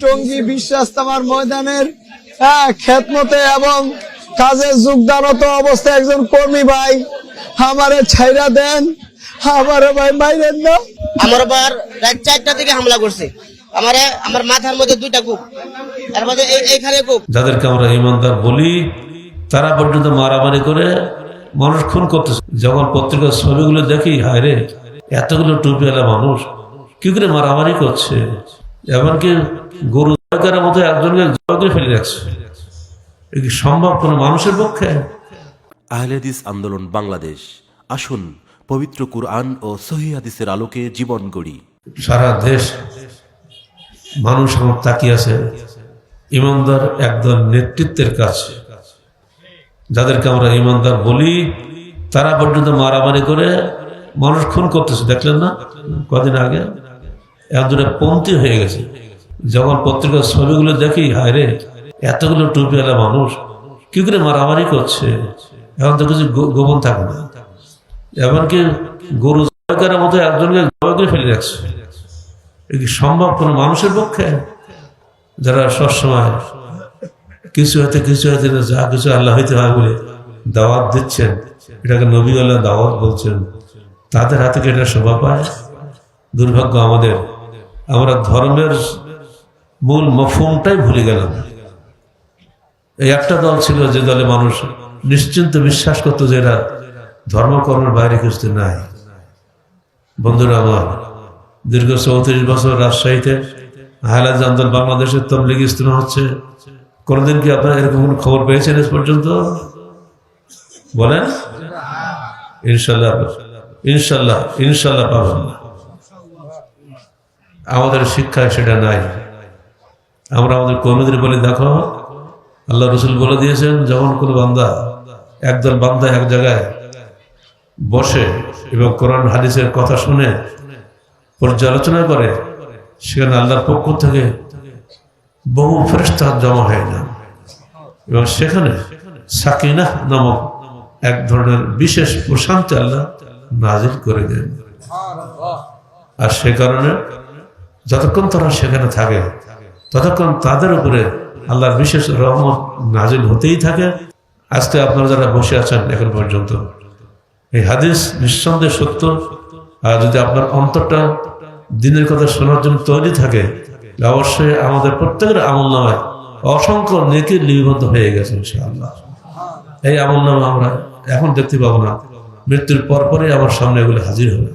টঙ্গী বিশ্বাস তামার ময়দানের হ্যাঁ খেতমতে এবং কাজে যোগদানত অবস্থায় একজন কর্মী ভাই আমারে ছাইরা দেন। আমারে ভাই বাইরেন না। আমার আবার রাত চারটা থেকে হামলা করছে। আমারে আমার মাথার মধ্যে দুইটা কূপ তার মধ্যে এই- এইখানে কূপ। যাদেরকে আমরা ইমানদার বলি তারা পর্যন্ত মারামারি করে মানুষ খুন করতেছে। যখন পত্রিকার ছবিগুলো দেখি হায় রে। এতগুলো টুপিওয়ালা মানুষ কি করে মারামারি করছে? এমনকি গরু জয়কারের মতো একজনকে জয় করে ফেলে রাখছে। কি সম্ভব কোনো মানুষের পক্ষে? আহলেদিস আন্দোলন বাংলাদেশ। আসুন পবিত্র কুরআন ও সহি হাদিসের আলোকে জীবন গড়ি। সারা দেশ মানুষ আমার তাকিয়ে আছে। ইমানদার একদল নেতৃত্বের কাছে যাদেরকে আমরা ইমানদার বলি তারা পর্যন্ত মারামারি করে মানুষ খুন করতেছে, দেখলেন না? কদিন আগে? একজনে পন্থী হয়ে গেছে। যখন পত্রিকার ছবিগুলো দেখি, হায় রে, এতগুলো টুপিওয়ালা মানুষ, কি করে মারামারি করছে? এখন তো কিছু গোপন থাকে না। এমনকি গরু মতো একজনকে জয় করে ফেলে রাখছে। কি সম্ভব কোনো মানুষের পক্ষে? যারা সবসময় কিছু হয়তো কিছু হয়তো যা কিছু আল্লাহ হইতে হয় বলে দাওয়াত দিচ্ছেন, এটাকে নবী আল্লাহ দাওয়াত বলছেন। তাদের হাতে এটা শোভা পায়? দুর্ভাগ্য আমাদের। আমরা ধর্মের মূল মফুমটাই ভুলে গেলাম। এই একটা দল ছিল যে দলে মানুষ নিশ্চিন্ত বিশ্বাস করতো যে এরা ধর্মকর্মের বাইরে কিছু নাই। বন্ধুরা আমার, দীর্ঘ চৌত্রিশ বছর রাজশাহীতে হাইলাজ আন্দোলন বাংলাদেশের তবলিগ ইস্তেমা হচ্ছে। কোনোদিন কি আপনারা এরকম কোনো খবর পেয়েছেন এ পর্যন্ত? বলেন? ইনশাল্লাহ। ইনশাল্লাহ ইনশাল্লাহ পাবেন না। আমাদের শিক্ষায় সেটা নাই। আমরা আমাদের কর্মীদের বলে, দেখো, আল্লাহ রসুল বলে দিয়েছেন যখন কোনো বান্দা একদল বান্দা এক জায়গায় বসে এবং কোরআন, হাদিসের কথা শুনে পর্যালোচনা করে, সেখানে আল্লাহর পক্ষ থেকে বহু ফেরস্তা জমা হয় না এবং সেখানে সাকিনা নামক এক ধরনের বিশেষ প্রশান্তি আল্লাহ নাজিল করে দেন। আর সে কারণে যতক্ষণ তারা সেখানে থাকে, ততক্ষণ তাদের উপরে আল্লাহর বিশেষ রহমত নাজিল হতেই থাকে। আজকে আপনারা যারা বসে আছেন এখন পর্যন্ত, এই হাদিস নিঃসন্দেহে সত্য। আর যদি আপনার অন্তরটা দিনের কথা শোনার জন্য তৈরি থাকে অবশ্যই আমাদের প্রত্যেকের আমল নামায় অসংখ্য নেকির লিপিবদ্ধ হয়ে গেছে, ইনশাআল্লাহ। এই আমল নামা আমরা এখন দেখতে পাবো না। মৃত্যুর পরপরই আমার সামনে এগুলো হাজির হবে